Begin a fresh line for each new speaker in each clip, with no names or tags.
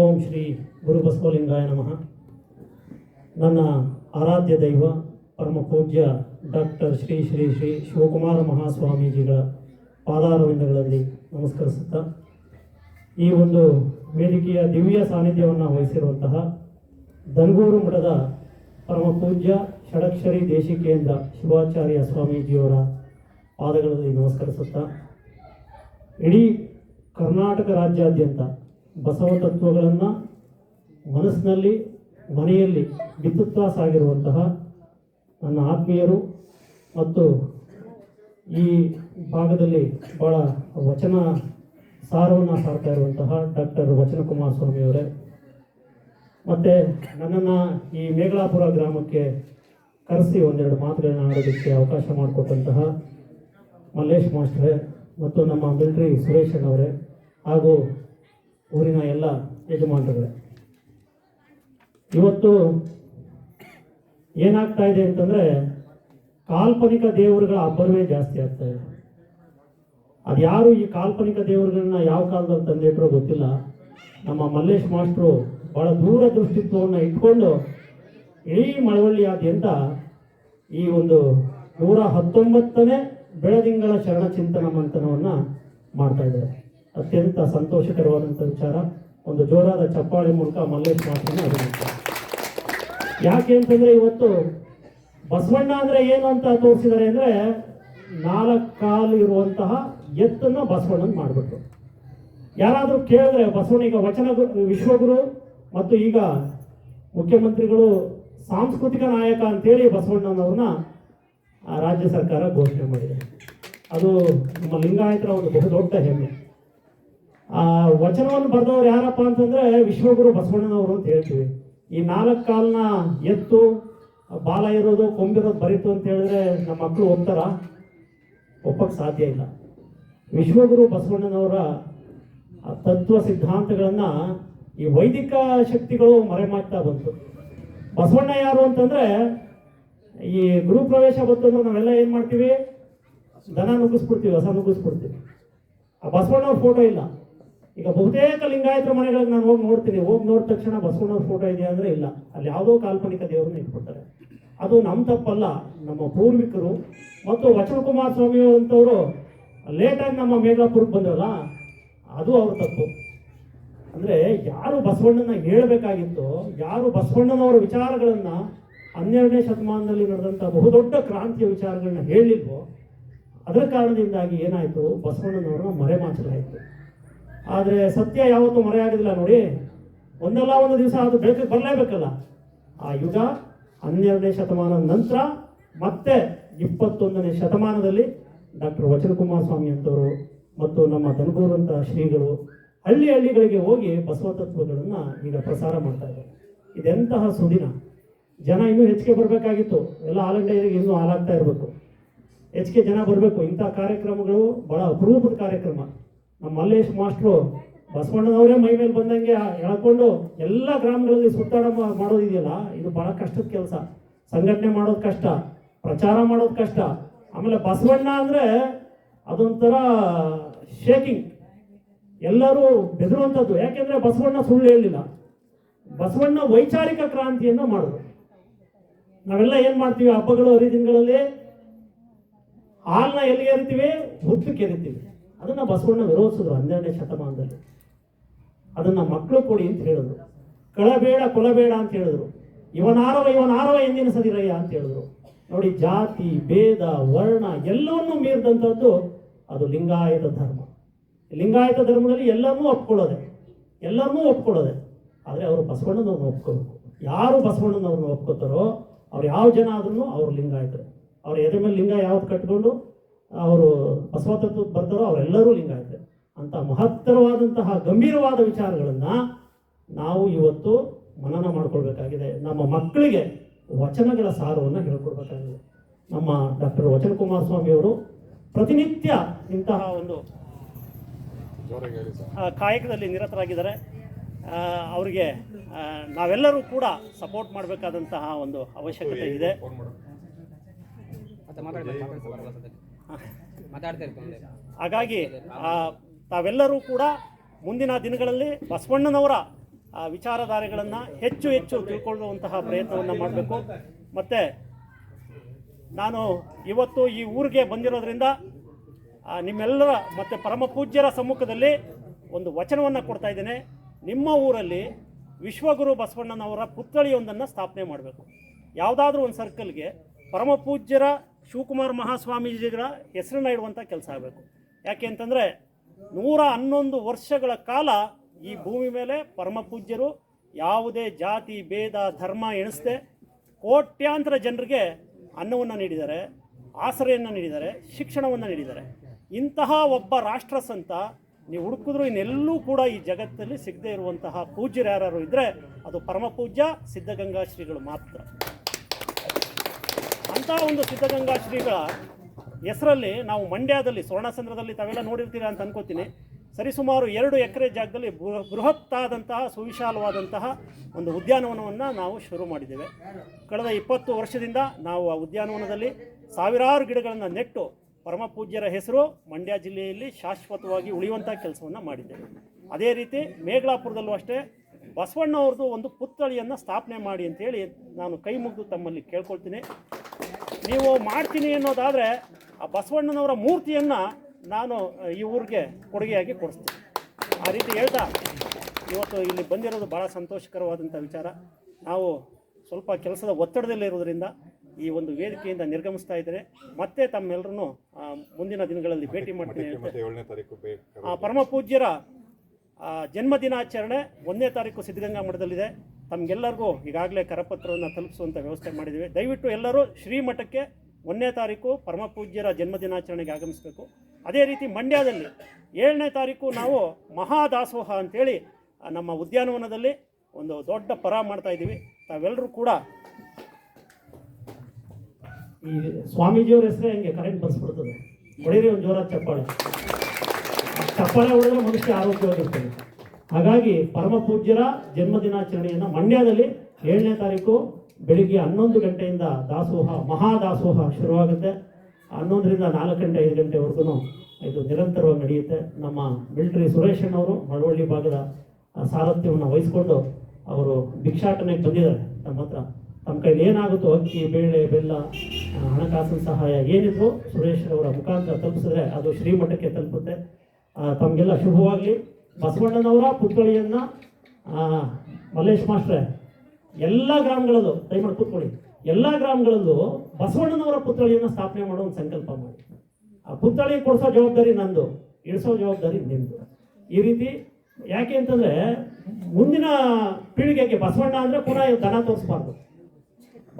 ಓಂ ಶ್ರೀ ಗುರು ಬಸವಲಿಂಗಾಯ ನಮಃ. ನನ್ನ ಆರಾಧ್ಯ ದೈವ, ಪರಮ ಪೂಜ್ಯ ಡಾಕ್ಟರ್ ಶ್ರೀ ಶ್ರೀ ಶ್ರೀ ಶಿವಕುಮಾರ ಮಹಾಸ್ವಾಮೀಜಿಗಳ ಪಾದಾರವಿಂದಗಳಲ್ಲಿ ನಮಸ್ಕರಿಸುತ್ತಾ, ಈ ಒಂದು ವೇದಿಕೆಯ ದಿವ್ಯ ಸಾನ್ನಿಧ್ಯವನ್ನು ವಹಿಸಿರುವಂತಹ ದಂಗೂರು ಮಠದ ಪರಮ ಪೂಜ್ಯ ಷಡಕ್ಷರಿ ದೇಶಿಕೇಂದ್ರ ಶಿವಾಚಾರ್ಯ ಸ್ವಾಮೀಜಿಯವರ ಪಾದಗಳಲ್ಲಿ ನಮಸ್ಕರಿಸುತ್ತಾ, ಇಡೀ ಕರ್ನಾಟಕ ರಾಜ್ಯಾದ್ಯಂತ ಬಸವ ತತ್ವಗಳನ್ನು ಮನಸ್ಸಿನಲ್ಲಿ, ಮನೆಯಲ್ಲಿ ಬಿತ್ತುತ್ತಾ ಸಾಗಿರುವಂತಹ ನನ್ನ ಆತ್ಮೀಯರು ಮತ್ತು ಈ ಭಾಗದಲ್ಲಿ ಬಹಳ ವಚನ ಸಾರವನ್ನು ಸಾರ್ತಾ ಇರುವಂತಹ ಡಾಕ್ಟರ್ ವಚನಕುಮಾರ ಸ್ವಾಮಿಯವರೇ. ಮತ್ತು ನನ್ನನ್ನು ಈ ಮೇಘಲಾಪುರ ಗ್ರಾಮಕ್ಕೆ ಕರೆಸಿ ಒಂದೆರಡು ಮಾತುಗಳನ್ನ ಆಡೋದಕ್ಕೆ ಅವಕಾಶ ಮಾಡಿಕೊಟ್ಟಂತಹ ಮಲ್ಲೇಶ್ ಮಾಸ್ಟ್ರೇ ಮತ್ತು ನಮ್ಮ ಮಿಲ್ಟ್ರಿ ಸುರೇಶ್ ಅವರೇ ಹಾಗೂ ಊರಿನ ಎಲ್ಲ ಯಜಮಾನರುಗಳೇ. ಇವತ್ತು ಏನಾಗ್ತಾ ಇದೆ ಅಂತಂದರೆ ಕಾಲ್ಪನಿಕ ದೇವರುಗಳ ಅಬ್ಬರವೇ ಜಾಸ್ತಿ ಆಗ್ತಾ ಇದೆ. ಅದ್ಯಾರು ಈ ಕಾಲ್ಪನಿಕ ದೇವರುಗಳನ್ನ ಯಾವ ಕಾಲದಲ್ಲಿ ತಂದಿಟ್ರೋ ಗೊತ್ತಿಲ್ಲ. ನಮ್ಮ ಮಲ್ಲೇಶ್ ಮಾಸ್ಟ್ರು ಬಹಳ ದೂರ ದೃಷ್ಟಿತ್ವವನ್ನು ಇಟ್ಕೊಂಡು ಇಡೀ ಮಳವಳ್ಳಿಯಾದ್ಯಂತ ಈ ಒಂದು ನೂರ ಹತ್ತೊಂಬತ್ತನೇ ಬೆಳದಿಂಗಳ ಶರಣ ಚಿಂತನ ಮಂಥನವನ್ನು ಮಾಡ್ತಾ ಇದ್ದಾರೆ. ಅತ್ಯಂತ ಸಂತೋಷಕರವಾದಂಥ ವಿಚಾರ. ಒಂದು ಜೋರಾದ ಚಪ್ಪಾಳೆ ಮೂಲಕ ಮಲ್ಲೇಶ್ ಮಾಸ್ಟರ್ನ ಅಭಿನಂದಿಸ್ತಾರೆ ಯಾಕೆ ಅಂತಂದ್ರೆ ಇವತ್ತು ಬಸವಣ್ಣ ಅಂದ್ರೆ ಏನು ಅಂತ ತೋರಿಸಿದ್ದಾರೆ ಅಂದ್ರೆ ನಾಲ್ಕು ಕಾಲು ಇರುವಂತಹ ಎತ್ತನ್ನ ಬಸವಣ್ಣನ ಮಾಡಿಬಿಟ್ರು. ಯಾರಾದರೂ ಕೇಳಿದ್ರೆ ಬಸವಣ್ಣ ಈಗ ವಚನ ವಿಶ್ವಗುರು ಮತ್ತು ಈಗ ಮುಖ್ಯಮಂತ್ರಿಗಳು ಸಾಂಸ್ಕೃತಿಕ ನಾಯಕ ಅಂತೇಳಿ ಬಸವಣ್ಣನವ್ರನ್ನ ರಾಜ್ಯ ಸರ್ಕಾರ ಘೋಷಣೆ ಮಾಡಿದೆ. ಅದು ನಮ್ಮ ಲಿಂಗಾಯತರ ಒಂದು ಬಹುದೊಡ್ಡ ಹೆಮ್ಮೆ. ಆ ವಚನವನ್ನು ಬರೆದವ್ರು ಯಾರಪ್ಪ ಅಂತಂದ್ರೆ ವಿಶ್ವಗುರು ಬಸವಣ್ಣನವರು ಅಂತ ಹೇಳ್ತೀವಿ. ಈ ನಾಲ್ಕು ಕಾಲ್ನ ಎತ್ತು, ಬಾಲ ಇರೋದು ಕೊಂಬಿರೋದು ಬರೀತು ಅಂತ ಹೇಳಿದ್ರೆ ನಮ್ಮ ಮಕ್ಕಳು ಒಪ್ತಾರ? ಒಪ್ಪಕ್ಕೆ ಸಾಧ್ಯ ಇಲ್ಲ. ವಿಶ್ವಗುರು ಬಸವಣ್ಣನವರ ತತ್ವ ಸಿದ್ಧಾಂತಗಳನ್ನ ಈ ವೈದಿಕ ಶಕ್ತಿಗಳು ಮರೆಮಾಡ್ತಾ ಬಂತು. ಬಸವಣ್ಣ ಯಾರು ಅಂತಂದ್ರೆ ಈ ಗುರು ಪ್ರವೇಶ ಬಂತು ಅಂದ್ರೆ ನಾವೆಲ್ಲ ಏನು ಮಾಡ್ತೀವಿ? ದನ ನುಗ್ಗಿಸ್ಬಿಡ್ತೀವಿ, ಹೊಸ ನುಗ್ಗಿಸ್ಬಿಡ್ತೀವಿ. ಆ ಬಸವಣ್ಣವ್ರ ಫೋಟೋ ಇಲ್ಲ. ಈಗ ಬಹುತೇಕ ಲಿಂಗಾಯತ ಮನೆಗಳಿಗೆ ನಾನು ಹೋಗಿ ನೋಡ್ತೀನಿ, ಹೋಗಿ ನೋಡಿದ ತಕ್ಷಣ ಬಸವಣ್ಣವ್ರ ಫೋಟೋ ಇದೆಯಾ ಅಂದ್ರೆ ಇಲ್ಲ. ಅಲ್ಲಿ ಯಾವುದೋ ಕಾಲ್ಪನಿಕ ದೇವರನ್ನ ಇಟ್ಬಿಡ್ತಾರೆ. ಅದು ನಮ್ಮ ತಪ್ಪಲ್ಲ, ನಮ್ಮ ಪೂರ್ವಿಕರು ಮತ್ತು ವಚನಕುಮಾರ ಸ್ವಾಮಿ ಅಂತವರು ಲೇಟಾಗಿ ನಮ್ಮ ಮೇಘಾಪುರಕ್ಕೆ ಬಂದ್ರಲ್ಲ, ಅದು ಅವ್ರ ತಪ್ಪು. ಅಂದ್ರೆ ಯಾರು ಬಸವಣ್ಣನ ಹೇಳಬೇಕಾಗಿತ್ತು, ಯಾರು ಬಸವಣ್ಣನವರ ವಿಚಾರಗಳನ್ನು ಹನ್ನೆರಡನೇ ಶತಮಾನದಲ್ಲಿ ನಡೆದಂಥ ಬಹುದೊಡ್ಡ ಕ್ರಾಂತಿಯ ವಿಚಾರಗಳನ್ನ ಹೇಳಿದ್ವೋ ಅದರ ಕಾರಣದಿಂದಾಗಿ ಏನಾಯಿತು, ಬಸವಣ್ಣನವ್ರನ್ನ ಮರೆಮಾಚಲಾಯಿತು. ಆದರೆ ಸತ್ಯ ಯಾವತ್ತೂ ಮರೆಯಾಗೋದಿಲ್ಲ ನೋಡಿ. ಒಂದಲ್ಲ ಒಂದು ದಿವಸ ಅದು ಬೆಳಕಿಗೆ ಬರಲೇಬೇಕಲ್ಲ. ಆ ಯುಗ ಹನ್ನೆರಡನೇ ಶತಮಾನದ ನಂತರ ಮತ್ತೆ ಇಪ್ಪತ್ತೊಂದನೇ ಶತಮಾನದಲ್ಲಿ ಡಾಕ್ಟರ್ ವಚನಕುಮಾರ ಸ್ವಾಮಿ ಅಂತವರು ಮತ್ತು ನಮ್ಮ ದನಗೂರಂತ ಶ್ರೀಗಳು ಹಳ್ಳಿ ಹಳ್ಳಿಗಳಿಗೆ ಹೋಗಿ ಬಸವ ತತ್ವಗಳನ್ನು ಈಗ ಪ್ರಸಾರ ಮಾಡ್ತಾ ಇದ್ದಾರೆ. ಇದೆಂತಹ ಸುದಿನ. ಜನ ಇನ್ನೂ ಹೆಚ್ಚಿಗೆ ಬರಬೇಕಾಗಿತ್ತು. ಎಲ್ಲ ಆಲಂಡೆಯರಿಗೆ ಇನ್ನೂ ಹಾಲಾಗ್ತಾ ಇರಬೇಕು. ಹೆಚ್ಚಿಗೆ ಜನ ಬರಬೇಕು. ಇಂಥ ಕಾರ್ಯಕ್ರಮಗಳು ಬಹಳ ಅಪರೂಪದ ಕಾರ್ಯಕ್ರಮ. ನಮ್ಮ ಮಲ್ಲೇಶ್ ಮಾಸ್ಟ್ರು ಬಸವಣ್ಣನವರೇ ಮೈ ಮೇಲೆ ಬಂದಂಗೆ ಎಳ್ಕೊಂಡು ಎಲ್ಲ ಗ್ರಾಮಗಳಲ್ಲಿ ಸುತ್ತಾಡ ಮಾಡೋದಿದೆಯಲ್ಲ, ಇದು ಬಹಳ ಕಷ್ಟದ ಕೆಲಸ. ಸಂಘಟನೆ ಮಾಡೋದು ಕಷ್ಟ, ಪ್ರಚಾರ ಮಾಡೋದು ಕಷ್ಟ. ಆಮೇಲೆ ಬಸವಣ್ಣ ಅಂದ್ರೆ ಅದೊಂಥರ ಶೇಕಿಂಗ್ ಎಲ್ಲರೂ ಬೆದರುವಂಥದ್ದು. ಯಾಕೆಂದ್ರೆ ಬಸವಣ್ಣ ಸುಳ್ಳು ಹೇಳಲಿಲ್ಲ. ಬಸವಣ್ಣ ವೈಚಾರಿಕ ಕ್ರಾಂತಿಯನ್ನು ಮಾಡಿದ್ರು. ನಾವೆಲ್ಲ ಏನು ಮಾಡ್ತೀವಿ? ಹಬ್ಬಗಳು, ಹರಿದಿನಗಳಲ್ಲಿ ಹಾಲ್ನ ಎಲ್ಲಿ ಎರಿತೀವಿ ಹುತ್ತಕ್ಕೆ ಎರಿತೀವಿ ಅದನ್ನ ಬಸವಣ್ಣ ವಿರೋಧಿಸಿದ್ರು ಹನ್ನೆರಡನೇ ಶತಮಾನದಲ್ಲಿ. ಅದನ್ನ ಮಕ್ಕಳು ಕೊಡಿ ಅಂತ ಹೇಳಿದ್ರು. ಕಳಬೇಡ, ಕೊಲಬೇಡ ಅಂತ ಹೇಳಿದ್ರು. ಇವನಾರವ ಇವನಾರವ ಎಂದಿನ ಸದಿರಯ್ಯ ಅಂತ ಹೇಳಿದ್ರು. ನೋಡಿ, ಜಾತಿ, ಭೇದ, ವರ್ಣ ಎಲ್ಲವನ್ನೂ ಮೀರಿದಂಥದ್ದು ಅದು ಲಿಂಗಾಯತ ಧರ್ಮ. ಲಿಂಗಾಯತ ಧರ್ಮದಲ್ಲಿ ಎಲ್ಲರನ್ನೂ ಒಪ್ಕೊಳ್ಳೋದೆ. ಎಲ್ಲರನ್ನೂ ಒಪ್ಕೊಳ್ಳೋದೆ. ಆದರೆ ಅವರು ಬಸವಣ್ಣನವ್ರನ್ನ ಒಪ್ಕೋಬೇಕು. ಯಾರು ಬಸವಣ್ಣನವ್ರನ್ನ ಒಪ್ಕೋತಾರೋ, ಅವ್ರು ಯಾವ ಜನ ಆದ್ರೂ ಅವ್ರು ಲಿಂಗಾಯತರು. ಅವ್ರ ಎದೆ ಮೇಲೆ ಲಿಂಗ ಯಾವ್ದು ಕಟ್ಕೊಂಡು ಅವರು ಬಸವತತ್ವ ಬರ್ತಾರೋ ಅವರೆಲ್ಲರೂ ಲಿಂಗಾಯತರು. ಅಂತ ಮಹತ್ತರವಾದಂತಹ ಗಂಭೀರವಾದ ವಿಚಾರಗಳನ್ನು ನಾವು ಇವತ್ತು ಮನನ ಮಾಡ್ಕೊಳ್ಬೇಕಾಗಿದೆ. ನಮ್ಮ ಮಕ್ಕಳಿಗೆ ವಚನಗಳ ಸಾರವನ್ನು ಹೇಳ್ಕೊಡ್ಬೇಕಾಗಿದೆ. ನಮ್ಮ ಡಾಕ್ಟರ್ ವಚನ ಕುಮಾರ್ ಸ್ವಾಮಿ ಅವರು ಪ್ರತಿನಿತ್ಯ ಇಂತಹ ಒಂದು ಕಾಯಕದಲ್ಲಿ ನಿರತರಾಗಿದ್ದಾರೆ. ಅವರಿಗೆ ನಾವೆಲ್ಲರೂ ಕೂಡ ಸಪೋರ್ಟ್ ಮಾಡಬೇಕಾದಂತಹ ಒಂದು ಅವಶ್ಯಕತೆ ಇದೆ. ಹಾಗಾಗಿ ತಾವೆಲ್ಲರೂ ಕೂಡ ಮುಂದಿನ ದಿನಗಳಲ್ಲಿ ಬಸವಣ್ಣನವರ ವಿಚಾರಧಾರೆಗಳನ್ನು ಹೆಚ್ಚು ಹೆಚ್ಚು ತಿಳ್ಕೊಳ್ಳುವಂತಹ ಪ್ರಯತ್ನವನ್ನು ಮಾಡಬೇಕು. ಮತ್ತು, ನಾನು ಇವತ್ತು ಈ ಊರಿಗೆ ಬಂದಿರೋದ್ರಿಂದ ನಿಮ್ಮೆಲ್ಲರ ಮತ್ತು ಪರಮ ಪೂಜ್ಯರ ಸಮ್ಮುಖದಲ್ಲಿ ಒಂದು ವಚನವನ್ನು ಕೊಡ್ತಾ ಇದ್ದೇನೆ. ನಿಮ್ಮ ಊರಲ್ಲಿ ವಿಶ್ವಗುರು ಬಸವಣ್ಣನವರ ಪುತ್ಥಳಿಯೊಂದನ್ನು ಸ್ಥಾಪನೆ ಮಾಡಬೇಕು. ಯಾವುದಾದ್ರೂ ಒಂದು ಸರ್ಕಲ್ಗೆ ಪರಮ ಪೂಜ್ಯರ ಶಿವಕುಮಾರ ಮಹಾಸ್ವಾಮೀಜಿಗಳ ಹೆಸರನ್ನ ಇಡುವಂಥ ಕೆಲಸ ಆಗಬೇಕು. ಯಾಕೆ ಅಂತಂದರೆ ನೂರ ಹನ್ನೊಂದು ವರ್ಷಗಳ ಕಾಲ ಈ ಭೂಮಿ ಮೇಲೆ ಪರಮ ಪೂಜ್ಯರು ಯಾವುದೇ ಜಾತಿ, ಭೇದ, ಧರ್ಮ ಎಣಿಸದೆ ಕೋಟ್ಯಾಂತರ ಜನರಿಗೆ ಅನ್ನವನ್ನು ನೀಡಿದ್ದಾರೆ, ಆಸರೆಯನ್ನು ನೀಡಿದ್ದಾರೆ, ಶಿಕ್ಷಣವನ್ನು ನೀಡಿದ್ದಾರೆ. ಇಂತಹ ಒಬ್ಬ ರಾಷ್ಟ್ರ ಸಂತ, ನೀವು ಹುಡುಕಿದ್ರು ಇನ್ನೆಲ್ಲೂ ಕೂಡ ಈ ಜಗತ್ತಲ್ಲಿ ಸಿಗದೇ ಇರುವಂತಹ ಪೂಜ್ಯರು ಯಾರು ಇದ್ದರೆ ಅದು ಪರಮ ಪೂಜ್ಯ, ಸಿದ್ಧಗಂಗಾ ಶ್ರೀಗಳು ಮಾತ್ರ. ಒಂದು ಸಿದ್ಧಗಂಗಾ ಶ್ರೀಗಳ ಹೆಸರಲ್ಲಿ ನಾವು ಮಂಡ್ಯದಲ್ಲಿ ಸುವರ್ಣಸಂದ್ರದಲ್ಲಿ ತಾವೆಲ್ಲ ನೋಡಿರ್ತೀರಾ ಅಂತ ಅನ್ಕೋತೀನಿ. ಸರಿಸುಮಾರು ಎರಡು ಎಕರೆ ಜಾಗದಲ್ಲಿ ಬೃಹತ್ತಾದಂತಹ ಸುವಿಶಾಲವಾದಂತಹ ಒಂದು ಉದ್ಯಾನವನವನ್ನು ನಾವು ಶುರು ಮಾಡಿದ್ದೇವೆ. ಕಳೆದ ಇಪ್ಪತ್ತು ವರ್ಷದಿಂದ ನಾವು ಆ ಉದ್ಯಾನವನದಲ್ಲಿ ಸಾವಿರಾರು ಗಿಡಗಳನ್ನು ನೆಟ್ಟು ಪರಮ ಪೂಜ್ಯರ ಹೆಸರು ಮಂಡ್ಯ ಜಿಲ್ಲೆಯಲ್ಲಿ ಶಾಶ್ವತವಾಗಿ ಉಳಿಯುವಂಥ ಕೆಲಸವನ್ನು ಮಾಡಿದ್ದೇವೆ. ಅದೇ ರೀತಿ ಮೇಘಲಾಪುರದಲ್ಲೂ ಅಷ್ಟೇ ಬಸವಣ್ಣ ಅವ್ರದ್ದು ಒಂದು ಪುತ್ಥಳಿಯನ್ನು ಸ್ಥಾಪನೆ ಮಾಡಿ ಅಂತೇಳಿ ನಾನು ಕೈ ಮುಗಿದು ತಮ್ಮಲ್ಲಿ ಕೇಳ್ಕೊಳ್ತೀನಿ. ನೀವು ಮಾಡ್ತೀನಿ ಅನ್ನೋದಾದರೆ ಆ ಬಸವಣ್ಣನವರ ಮೂರ್ತಿಯನ್ನು ನಾನು ಈ ಊರಿಗೆ ಕೊಡುಗೆಯಾಗಿ ಕೊಡಿಸ್ತೀನಿ. ಆ ರೀತಿ ಹೇಳ್ತಾ ಇವತ್ತು ಇಲ್ಲಿ ಬಂದಿರೋದು ಭಾಳ ಸಂತೋಷಕರವಾದಂಥ ವಿಚಾರ. ನಾವು ಸ್ವಲ್ಪ ಕೆಲಸದ ಒತ್ತಡದಲ್ಲಿ ಇರೋದ್ರಿಂದ ಈ ಒಂದು ವೇದಿಕೆಯಿಂದ ನಿರ್ಗಮಿಸ್ತಾ ಇದ್ದರೆ ಮತ್ತೆ ತಮ್ಮೆಲ್ಲರನ್ನು ಮುಂದಿನ ದಿನಗಳಲ್ಲಿ ಭೇಟಿ ಮಾಡ್ತೀನಿ ಆ ಪರಮ ಪೂಜ್ಯರ ಜನ್ಮದಿನಾಚರಣೆ ಜನ್ಮ ದಿನಾಚರಣೆ ಒಂದನೇ ತಾರೀಕು ಸಿದ್ಧಗಂಗಾ ಮಠದಲ್ಲಿದೆ. ತಮಗೆಲ್ಲರಿಗೂ ಈಗಾಗಲೇ ಕರಪತ್ರವನ್ನು ತಲುಪಿಸುವಂಥ ವ್ಯವಸ್ಥೆ ಮಾಡಿದ್ದೀವಿ. ದಯವಿಟ್ಟು ಎಲ್ಲರೂ ಶ್ರೀಮಠಕ್ಕೆ ಒಂದನೇ ತಾರೀಕು ಪರಮ ಪೂಜ್ಯರ ಜನ್ಮ ದಿನಾಚರಣೆಗೆ ಆಗಮಿಸಬೇಕು. ಅದೇ ರೀತಿ ಮಂಡ್ಯದಲ್ಲಿ ಏಳನೇ ತಾರೀಕು ನಾವು ಮಹಾದಾಸೋಹ ಅಂಥೇಳಿ ನಮ್ಮ ಉದ್ಯಾನವನದಲ್ಲಿ ಒಂದು ದೊಡ್ಡ ಪರ ಮಾಡ್ತಾ ಇದ್ದೀವಿ. ತಾವೆಲ್ಲರೂ ಕೂಡ ಈ ಸ್ವಾಮೀಜಿಯವ್ರ ಹೆಸರೇ ಹಂಗೆ ಕರೆಂಟ್ ಬರ್ಸ್ಬಿಡ್ತದೆ. ಹೊಡೀರಿ ಒಂದು ಚಪ್ಪಾಳೆ. ಚಪ್ಪಾಳೆ ಹೊಡೆದ್ರೆ ಮನುಷ್ಯ ಆರೋಗ್ಯವಾಗಿರ್ತಾನೆ. ಹಾಗಾಗಿ ಪರಮ ಪೂಜ್ಯರ ಜನ್ಮ ದಿನಾಚರಣೆಯನ್ನು ಮಂಡ್ಯದಲ್ಲಿ ಏಳನೇ ತಾರೀಕು ಬೆಳಿಗ್ಗೆ ಹನ್ನೊಂದು ಗಂಟೆಯಿಂದ ದಾಸೋಹ, ಮಹಾದಾಸೋಹ ಶುರುವಾಗುತ್ತೆ. ಹನ್ನೊಂದರಿಂದ ನಾಲ್ಕು ಗಂಟೆ, ಐದು ಗಂಟೆವರೆಗೂ ಇದು ನಿರಂತರವಾಗಿ ನಡೆಯುತ್ತೆ. ನಮ್ಮ ಮಿಲ್ಟ್ರಿ ಸುರೇಶಣ್ಣವರು ಮಳವಳ್ಳಿ ಭಾಗದ ಸಾರಥ್ಯವನ್ನು ವಹಿಸಿಕೊಂಡು ಅವರು ಭಿಕ್ಷಾಟನೆಗೆ ಬಂದಿದ್ದಾರೆ. ನಮ್ಮ ಹತ್ರ ತಮ್ಮ ಕೈಲಿ ಏನಾಗುತ್ತೋ, ಅಕ್ಕಿ, ಬೇಳೆ, ಬೆಲ್ಲ ಹಣಕಾಸಿನ ಸಹಾಯ ಏನಿದ್ರು ಸುರೇಶ್ ಅವರ ಮುಖಾಂತರ ತಲುಪಿಸಿದ್ರೆ ಅದು ಶ್ರೀಮಠಕ್ಕೆ ತಲುಪುತ್ತೆ. ತಮಗೆಲ್ಲ ಶುಭವಾಗಲಿ. ಬಸವಣ್ಣನವರ ಪುತ್ಥಳಿಯನ್ನು ಮಲ್ಲೇಶ್ ಮಾಸ್ಟ್ರೆ, ಎಲ್ಲ ಗ್ರಾಮಗಳಲ್ಲೂ ದಯಮಾಡಿ ಕೂತ್ಕೊಳ್ಳಿ. ಎಲ್ಲ ಗ್ರಾಮಗಳಲ್ಲೂ ಬಸವಣ್ಣನವರ ಪುತ್ಥಳಿಯನ್ನು ಸ್ಥಾಪನೆ ಮಾಡೋ ಒಂದು ಸಂಕಲ್ಪ ಮಾಡಿ. ಆ ಪುತ್ಥಳಿ ಕೊಡಿಸೋ ಜವಾಬ್ದಾರಿ ನಂದು ಇಳಿಸೋ ಜವಾಬ್ದಾರಿ ನಿಂದು ಈ ರೀತಿ ಯಾಕೆ ಅಂತಂದ್ರೆ, ಮುಂದಿನ ಪೀಳಿಗೆಗೆ ಬಸವಣ್ಣ ಅಂದರೆ ಪುನಃ ದನ ತೋರಿಸ್ಬಾರ್ದು.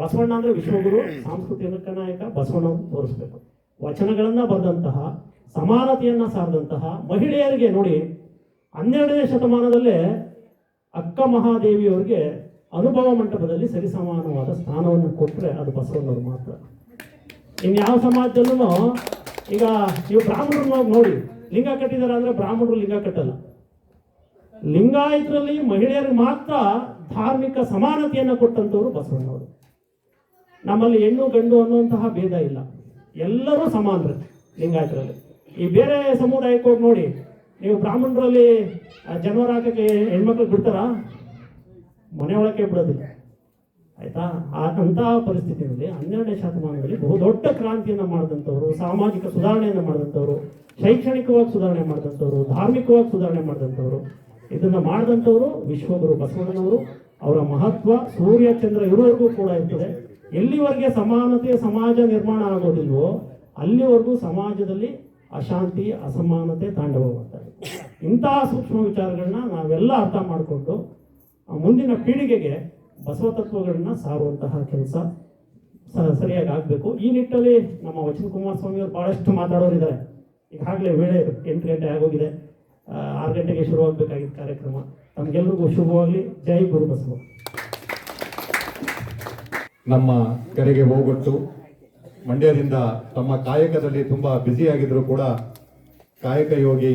ಬಸವಣ್ಣ ಅಂದರೆ ವಿಶ್ವಗುರು, ಸಾಂಸ್ಕೃತಿಕ ನಾಯಕ ಬಸವಣ್ಣ ತೋರಿಸ್ಬೇಕು. ವಚನಗಳನ್ನು ಬರೆದಂತಹ, ಸಮಾನತೆಯನ್ನು ಸಾರಿದಂತಹ ಮಹಿಳೆಯರಿಗೆ ನೋಡಿ ಹನ್ನೆರಡನೇ ಶತಮಾನದಲ್ಲೇ ಅಕ್ಕ ಮಹಾದೇವಿಯವರಿಗೆ ಅನುಭವ ಮಂಟಪದಲ್ಲಿ ಸರಿಸಮಾನವಾದ ಸ್ಥಾನವನ್ನು ಕೊಟ್ಟರೆ ಅದು ಬಸವಣ್ಣವ್ರು ಮಾತ್ರ. ಇನ್ಯಾವ ಸಮಾಜದಲ್ಲೂ ಈಗ ನೀವು ಬ್ರಾಹ್ಮಣರನ್ನ ನೋಡಿ, ಲಿಂಗ ಕಟ್ಟಿದಾರೆ ಅಂದರೆ ಬ್ರಾಹ್ಮಣರು ಲಿಂಗ ಕಟ್ಟಲ್ಲ. ಲಿಂಗಾಯತರಲ್ಲಿ ಮಹಿಳೆಯರಿಗೆ ಮಾತ್ರ ಧಾರ್ಮಿಕ ಸಮಾನತೆಯನ್ನು ಕೊಟ್ಟಂತವರು ಬಸವಣ್ಣವರು. ನಮ್ಮಲ್ಲಿ ಹೆಣ್ಣು ಗಂಡು ಅನ್ನುವಂತಹ ಭೇದ ಇಲ್ಲ. ಎಲ್ಲರೂ ಸಮಾನರು ಲಿಂಗಾಯತರಲ್ಲಿ. ಈ ಬೇರೆ ಸಮುದಾಯಕ್ಕೆ ಹೋಗಿ ನೋಡಿ ನೀವು ಬ್ರಾಹ್ಮಣರಲ್ಲಿ ಜನವರ ಹಾಕಕ್ಕೆ ಹೆಣ್ಮಕ್ಳು ಬಿಡ್ತಾರಾ? ಮನೆ ಒಳಕ್ಕೆ ಆಯ್ತಾ? ಅಂತಹ ಪರಿಸ್ಥಿತಿಯಲ್ಲಿ, ಹನ್ನೆರಡನೇ ಶತಮಾನದಲ್ಲಿ ಬಹುದೊಡ್ಡ ಕ್ರಾಂತಿಯನ್ನು ಮಾಡಿದಂಥವ್ರು, ಸಾಮಾಜಿಕ ಸುಧಾರಣೆಯನ್ನು ಮಾಡಿದಂಥವ್ರು, ಶೈಕ್ಷಣಿಕವಾಗಿ ಸುಧಾರಣೆ ಮಾಡಿದಂಥವ್ರು, ಧಾರ್ಮಿಕವಾಗಿ ಸುಧಾರಣೆ ಮಾಡಿದಂಥವ್ರು, ಇದನ್ನು ಮಾಡಿದಂಥವ್ರು ವಿಶ್ವಗುರು ಬಸವಣ್ಣನವರು. ಅವರ ಮಹತ್ವ ಸೂರ್ಯ, ಚಂದ್ರ ಇರುವವರೆಗೂ ಕೂಡ ಇರ್ತದೆ. ಎಲ್ಲಿವರೆಗೆ ಸಮಾನತೆ, ಸಮಾಜ ನಿರ್ಮಾಣ ಆಗೋದಿಲ್ವೋ, ಅಲ್ಲಿವರೆಗೂ ಸಮಾಜದಲ್ಲಿ ಅಶಾಂತಿ, ಅಸಮಾನತೆ ತಾಂಡವವಾಗ್ತದೆ ಇಂತಹ ಸೂಕ್ಷ್ಮ ವಿಚಾರಗಳನ್ನ ನಾವೆಲ್ಲ ಅರ್ಥ ಮಾಡಿಕೊಂಡು ಮುಂದಿನ ಪೀಳಿಗೆಗೆ ಬಸವ ತತ್ವಗಳನ್ನ ಸಾರುವಂತಹ ಕೆಲಸ ಸರಿಯಾಗಿ ಆಗಬೇಕು. ಈ ನಿಟ್ಟಲ್ಲಿ ನಮ್ಮ ವಚನ ಕುಮಾರ ಸ್ವಾಮಿ ಅವರು ಬಹಳಷ್ಟು ಮಾತಾಡೋರಿದ್ದಾರೆ ಈಗಾಗಲೇ ವೇಳೆ ಎಂಟು ಗಂಟೆ ಆಗೋಗಿದೆ. ಆರು ಗಂಟೆಗೆ ಶುರುವಾಗಬೇಕಾಗಿದ್ದ ಕಾರ್ಯಕ್ರಮ. ತಮಗೆಲ್ಲರಿಗೂ ಶುಭವಾಗಲಿ. ಜೈ ಗುರು ಬಸವ.
ನಮ್ಮ ಕರೆಗೆ ಹೋಗೊಟ್ಟು ಮಂಡ್ಯದಿಂದ ತಮ್ಮ ಕಾಯಕದಲ್ಲಿ ತುಂಬಾ ಬ್ಯುಸಿಯಾಗಿದ್ದರೂ ಕೂಡ ಕಾಯಕ ಯೋಗಿ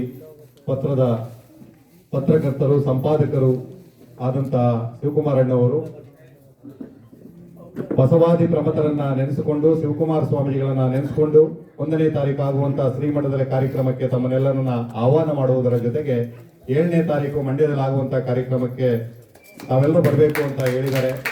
ಪತ್ರದ ಪತ್ರಕರ್ತರು, ಸಂಪಾದಕರು ಶಿವಕುಮಾರ್ ಅಣ್ಣವರು ಬಸವಾದಿ ಪ್ರಮತರನ್ನ ನೆನೆಸಿಕೊಂಡು ಶಿವಕುಮಾರ ಸ್ವಾಮೀಜಿಗಳನ್ನ ನೆನೆಸಿಕೊಂಡು ಒಂದನೇ ತಾರೀಕು ಆಗುವಂತಹ ಶ್ರೀಮಠದಲ್ಲಿ ಕಾರ್ಯಕ್ರಮಕ್ಕೆ ತಮ್ಮನ್ನೆಲ್ಲರನ್ನ ಆಹ್ವಾನ ಮಾಡುವುದರ ಜೊತೆಗೆ ಏಳನೇ ತಾರೀಕು ಮಂಡ್ಯದಲ್ಲಿ ಆಗುವಂತಹ ಕಾರ್ಯಕ್ರಮಕ್ಕೆ ತಾವೆಲ್ಲರೂ ಬರಬೇಕು ಅಂತ ಹೇಳಿದ್ದಾರೆ.